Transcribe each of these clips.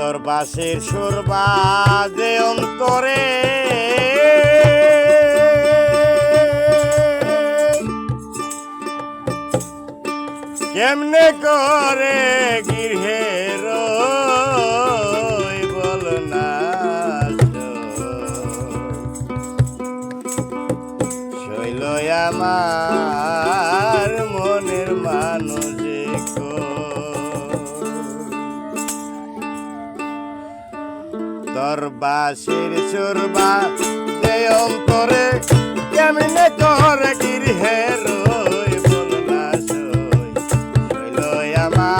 তোর বাসের সুরবাদে অন্তরে। কেমনে করে গৃহে বল না শৈল দরবাসের সুরবা যে অন্তরে কেমনে করে গির হে রই বলবাস আমার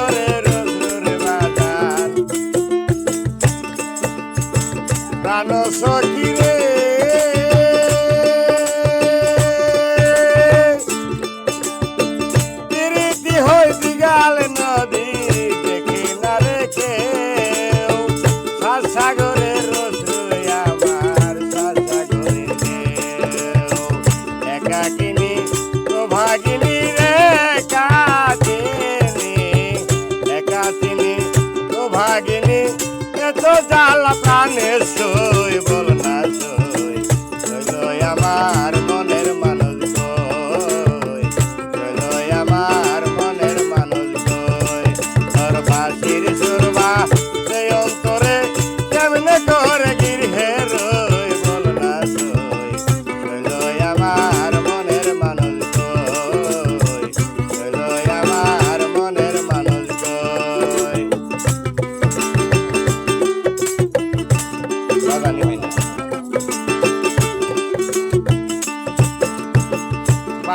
রাগিনী এত জ্বালা প্রাণে সই বল না সই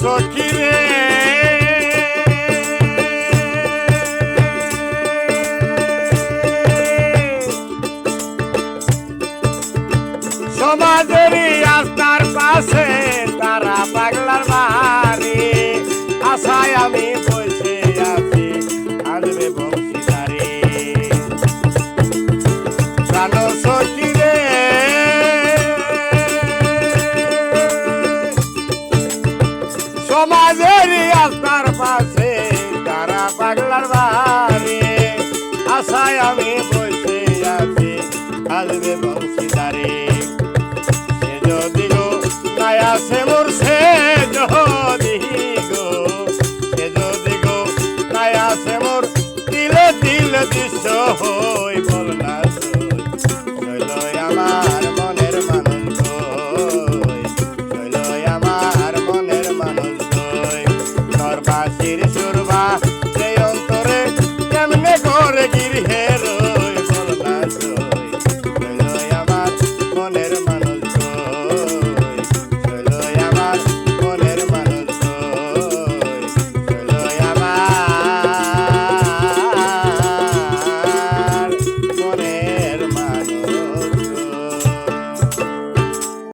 সখিরে। সমাজেরই আস্তার পাশে তারা পাগলার মা alma.